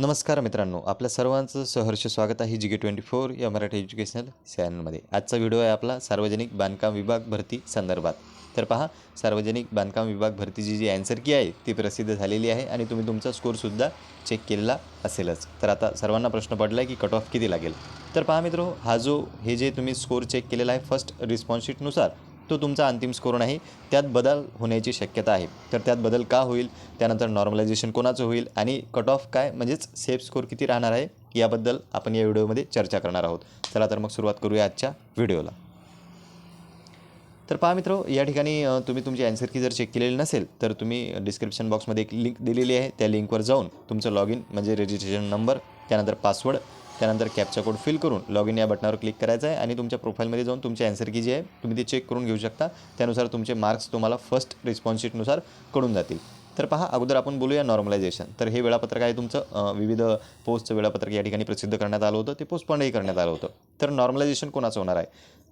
नमस्कार मित्रांनो आपल्या सर्वांचं सहर्ष स्वागत आहे जी के ट्वेंटी फोर या मराठी एज्युकेशनल चॅनलमध्ये. आजचा व्हिडिओ आहे आपला सार्वजनिक बांधकाम विभाग भरती संदर्भात. तर पहा सार्वजनिक बांधकाम विभाग भरतीची जी अँसर की आहे ती प्रसिद्ध झालेली आहे आणि तुम्ही तुमचा स्कोरसुद्धा चेक केलेला असेलच. तर आता सर्वांना प्रश्न पडला आहे की कट ऑफ किती लागेल? तर पहा मित्रो हा जो हे जे तुम्ही स्कोर चेक केलेला आहे फर्स्ट रिस्पॉन्सशीटनुसार तो तुमचा अंतिम स्कोर नाही. त्यात बदल होण्याची शक्यता आहे. तर त्यात बदल का होईल? त्यानंतर नॉर्मलायझेशन कोणाचं होईल? आणि कट ऑफ काय? म्हणजेच सेफ स्कोर किती राहणार आहे? याबद्दल आपण या व्हिडिओमध्ये चर्चा करणार आहोत. चला तर मग सुरुवात करूया आजच्या व्हिडिओला. तर पहा मित्र या ठिकाणी तुम्ही तुमची ॲन्सर की जर चेक केलेली नसेल तर तुम्ही डिस्क्रिप्शन बॉक्समध्ये एक लिंक दिलेली आहे. त्या लिंकवर जाऊन तुमचं लॉग इन म्हणजे रजिस्ट्रेशन नंबर त्यानंतर पासवर्ड त्यानंतर कॅपचा कोड फिल करून लॉग इन या बटनावर क्लिक करायचं आहे आणि तुमच्या प्रोफाईलमध्ये जाऊन तुमची अँसर की जी आहे तुम्ही ती चेक करून घेऊ शकता. त्यानुसार तुमचे मार्क्स तुम्हाला फर्स्ट रिस्पॉन्स शीटनुसार कळून जातील. तर पहा अगोदर आपण बोलूया नॉर्मलायझेशन तर हे वेळापत्रक आहे तुमचं विविध पोस्टचं वेळापत्रक या ठिकाणी प्रसिद्ध करण्यात आलं होतं. ते पोस्टपॉन्डही करण्यात आलं होतं. तर नॉर्मलायझेशन कोणाचं होणार आहे?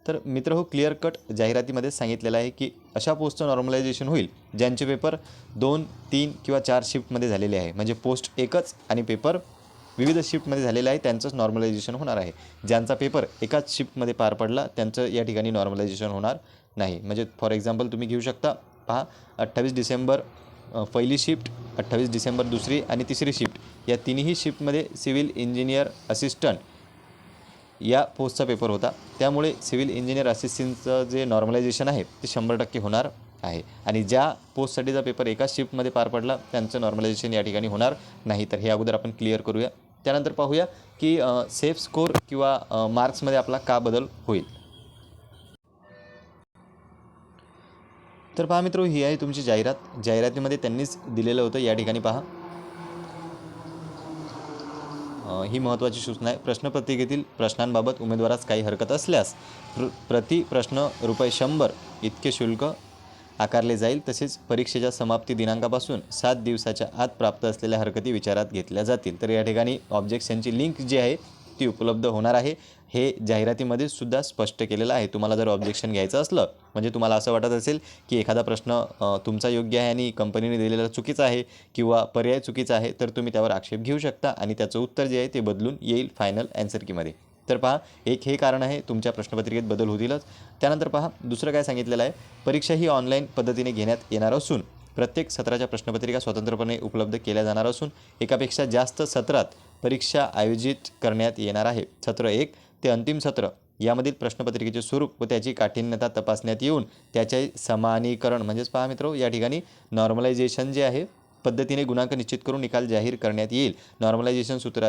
तर मित्र हो क्लिअर कट जाहिरातीमध्ये सांगितलेलं आहे की अशा पोस्टचं नॉर्मलायझेशन होईल ज्यांचे पेपर दोन तीन किंवा चार शिफ्टमध्ये झालेले आहे. म्हणजे पोस्ट एकच आणि पेपर विविध शिफ्टमध्ये झालेलं आहे त्यांचंच नॉर्मलायझेशन होणार आहे. ज्यांचा पेपर एकाच शिफ्टमध्ये पार पडला त्यांचं या ठिकाणी नॉर्मलायझेशन होणार नाही. म्हणजे फॉर एक्झाम्पल तुम्ही घेऊ शकता पहा अठ्ठावीस डिसेंबर पहिली शिफ्ट अठ्ठावीस डिसेंबर दुसरी आणि तिसरी शिफ्ट. या तिन्ही शिफ्टमध्ये सिव्हिल इंजिनियर असिस्टंट या पोस्टचा पेपर होता. त्यामुळे सिव्हिल इंजिनियर असिस्टंटचं जे नॉर्मलायझेशन आहे ते शंभर टक्के होणार आहे. आणि ज्या पोस्टसाठीचा पेपर एका शिफ्टमध्ये पार पडला त्यांचं नॉर्मलायझेशन या ठिकाणी होणार नाही. तर हे अगोदर आपण क्लिअर करूया. त्यानंतर पाहूया की सेफ स्कोर किंवा मार्क्समध्ये आपला का बदल होईल. तर पहा मित्र ही आहे तुमची जाहिरात. जाहिरातीमध्ये त्यांनीच दिलेलं होतं या ठिकाणी पहा. ही महत्त्वाची सूचना आहे. प्रश्नपत्रिकेतील प्रश्नांबाबत उमेदवारास काही हरकत असल्यास प्र प्रति प्रश्न रुपये शंभर इतके शुल्क आकारले जाईल. तसेच परीक्षेच्या समाप्ती दिनांकापासून सात दिवसाच्या आत प्राप्त असलेल्या हरकती विचारात घेतल्या जातील. तर या ठिकाणी ऑब्जेक्शनची लिंक जी आहे ती उपलब्ध होणार आहे. हे जाहिरातीमध्ये सुद्धा स्पष्ट केलेलं आहे. तुम्हाला जर ऑब्जेक्शन घ्यायचं असलं म्हणजे तुम्हाला असं वाटत असेल की एखादा प्रश्न तुमचा योग्य आहे आणि कंपनीने दिलेला चुकीचा आहे किंवा पर्याय चुकीचा आहे तर तुम्ही त्यावर आक्षेप घेऊ शकता आणि त्याचं उत्तर जे आहे ते बदलून येईल फायनल अँसर कीमध्ये तर पहा एक हे कारण आहे तुमच्या प्रश्नपत्रिकेत बदल होतीलच. त्यानंतर पहा दुसरं काय सांगितलेलं आहे? परीक्षा ही ऑनलाईन पद्धतीने घेण्यात येणार असून प्रत्येक सत्राच्या प्रश्नपत्रिका स्वतंत्रपणे उपलब्ध केल्या जाणार असून एकापेक्षा जास्त सत्रात परीक्षा आयोजित करण्यात येणार आहे. सत्र एक ते अंतिम सत्र यामधील प्रश्नपत्रिकेचे स्वरूप व त्याची काठिण्यता तपासण्यात येऊन त्याचे समानीकरण म्हणजेच पहा मित्र या ठिकाणी नॉर्मलायझेशन जे आहे पद्धतीने गुणांक निश्चित करून निकाल जाहीर करण्यात येईल. नॉर्मलायझेशन सूत्र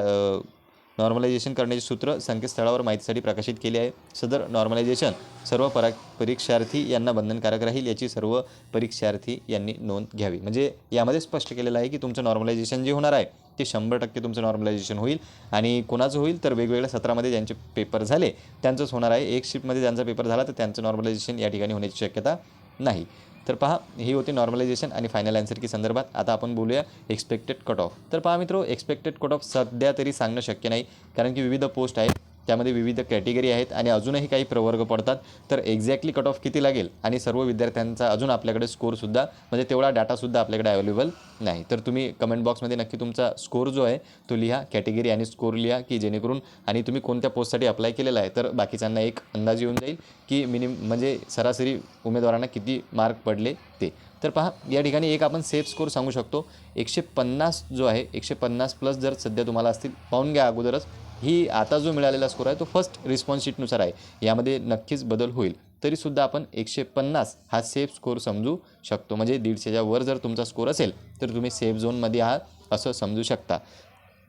नॉर्मलायझेशन करण्याचे सूत्र संकेतस्थळावर माहितीसाठी प्रकाशित केले आहे. सदर नॉर्मलायझेशन सर्व परा परीक्षार्थी यांना बंधनकारक राहील याची सर्व परीक्षार्थी यांनी नोंद घ्यावी. म्हणजे यामध्ये स्पष्ट केलेलं आहे की तुमचं नॉर्मलायझेशन जे होणार आहे ते शंभर टक्के तुमचं नॉर्मलायझेशन होईल आणि कोणाचं होईल तर वेगवेगळ्या सत्रामध्ये ज्यांचे पेपर झाले त्यांचंच होणार आहे. एक शिफ्टमध्ये ज्यांचा पेपर झाला तर त्यांचं नॉर्मलायझेशन या ठिकाणी होण्याची शक्यता नाही. तर पहा ही होती नॉर्मलायझेशन आणि फायनल आन्सर की संदर्भात. आता आपण बोलूया एक्सपेक्टेड कट ऑफ तर पहा मित्रो एक्सपेक्टेड कट ऑफ सध्या तरी सांगणं शक्य नाही. कारण की विविध पोस्ट आहेत. त्यामध्ये विविध कॅटेगरी आहेत आणि अजूनही काही प्रवर्ग पडतात. तर एक्झॅक्टली कट ऑफ किती लागेल? आणि सर्व विद्यार्थ्यांचा अजून आपल्याकडे स्कोरसुद्धा म्हणजे तेवढा डाटासुद्धा आपल्याकडे अवेलेबल नाही. तर तुम्ही कमेंट बॉक्समध्ये नक्की तुमचा स्कोर जो आहे तो लिहा कॅटेगरी आणि स्कोर लिहा की जेणेकरून आणि तुम्ही कोणत्या पोस्टसाठी अप्लाय केलेला आहे. तर बाकीच्यांना एक अंदाज येऊन जाईल की मिनिम म्हणजे सरासरी उमेदवारांना किती मार्क पडले ते. तर पहा या ठिकाणी एक आपण सेफ स्कोर सांगू शकतो. एकशे पन्नास जो आहे एकशे पन्नास प्लस जर सध्या तुम्हाला असतील पाहून घ्या अगोदरच. ही आता जो मिळालेला स्कोर आहे तो फर्स्ट रिस्पॉन्स शीटनुसार आहे. यामध्ये नक्कीच बदल होईल. तरीसुद्धा आपण एकशे पन्नास हा सेफ स्कोर समजू शकतो. म्हणजे दीडशेच्या वर जर तुमचा स्कोर असेल तर तुम्ही सेफ झोनमध्ये आहात असं समजू शकता.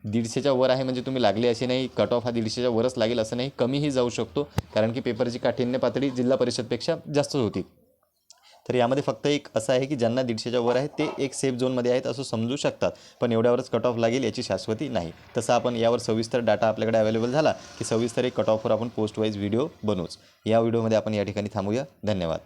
दीडशेच्या वर आहे म्हणजे तुम्ही लागले असे नाही कट ऑफ हा दीडशेच्या वरच लागेल असं नाही कमीही जाऊ शकतो. कारण की पेपरची काठिण्य पातळी जिल्हा परिषदपेक्षा जास्तच होती. तर यामध्ये फक्त एक असं आहे की ज्यांना दीडशेच्या वर आहे ते एक सेफ झोनमध्ये आहेत असं समजू शकतात. पण एवढ्यावरच कट ऑफ लागेल याची शाश्वती नाही. तसं आपण यावर सविस्तर डाटा आपल्याकडे अवेलेबल झाला की सविस्तर एक कट ऑफवर आपण पोस्ट वाईज व्हिडिओ बनवूच. या व्हिडिओमध्ये आपण या ठिकाणी थांबूया. धन्यवाद.